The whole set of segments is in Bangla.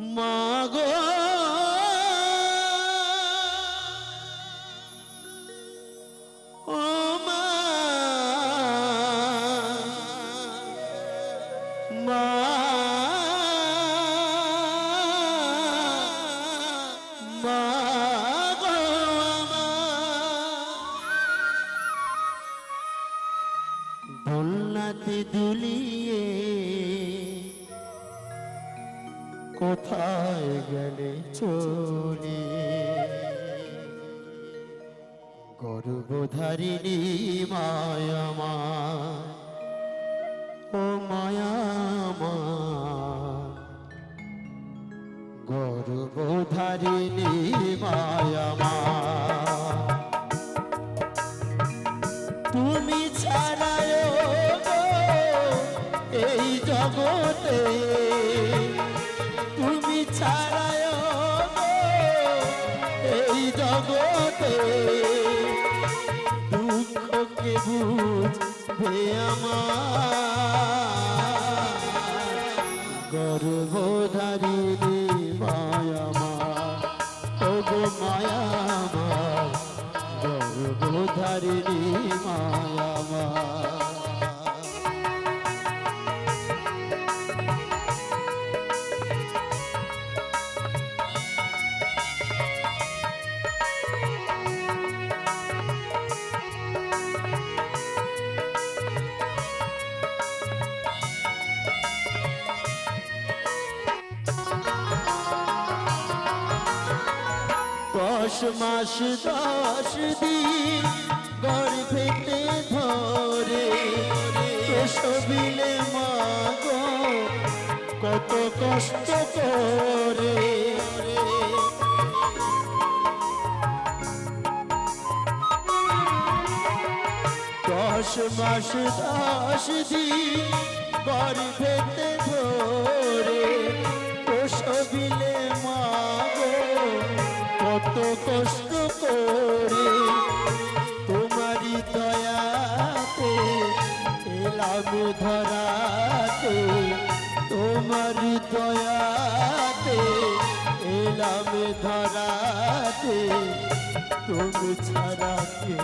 মাগো। ও মা। মা। বন্যাতে দুলিয়ে কোথায় গেলে চলে? গর্ভধারিণী মায়ামা ও মায়ামা গর্ভধারিণী মায়ামা তুমি ছাড়ায় এই জগতে জগতে দুঃখকে বুঝবে আমার। গর্ভধারিণী মায়ামা ও গো মায়ামা গর্ভধারিণী মায়ামা দশ মাস, দশ দিন গর্ভেতে ধরে প্রসবিলে মাগো, কত কষ্ট করে। দশ মাস, দশ দিন গর্ভেতে ধরে প্রসবিলে কত কষ্ট করে তোমারই দয়াতে এলাম ধরাতে, তোমারই দয়াতে এলাম ধরাতে। তুমি ছাড়া কে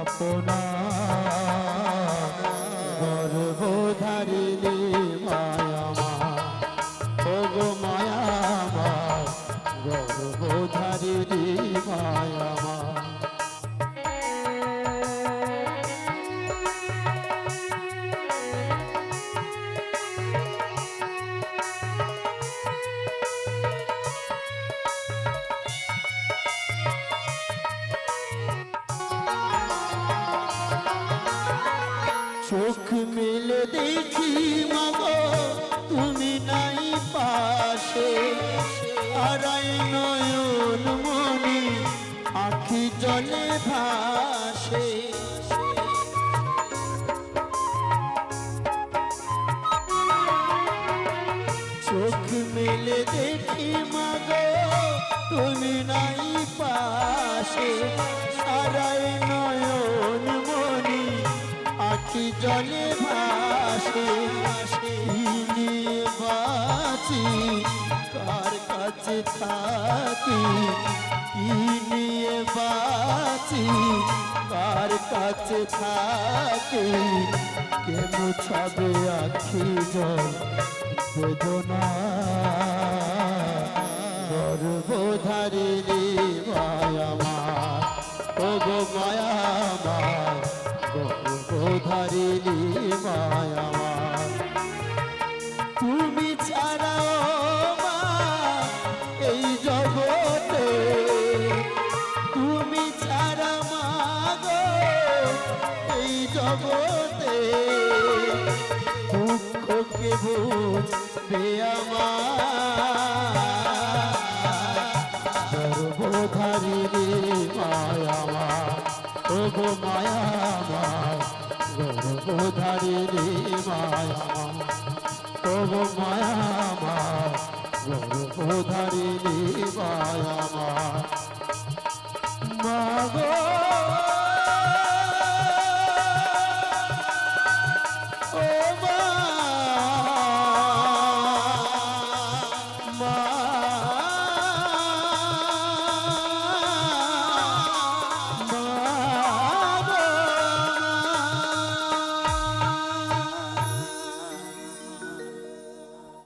আপনা গর্ভধারিণী চোখ মেলে দেখি মাগো, তুমি নাই পাশে। আড়াই নয়ন মনি আখি জলে ভাসে। চোখ মেলে দেখি মাগো, তুমি নাই পাশে। আড়াই নয়ন মনি আখি জলে ভাসে বাঁচি, কার কাছে থাকি নিয়ে বাঁচি, কার কাছে থাকি কে মুছাবে আখি জল, বেদনা? গর্ভধারিণী মায়ামা ও গো মায়ামা গর্ভধারিণী মায়ামা তুমি ছাড়াও মা, এই জগতে। তুমি ছাড়া মা এই জগতে। দুঃখকে বুঝবে আমার। গর্ভধারিণী মায়ামা ও গো গর্বধারিণী মায়া তব মায়া মা গর্বধারিণী মায়া মা গো।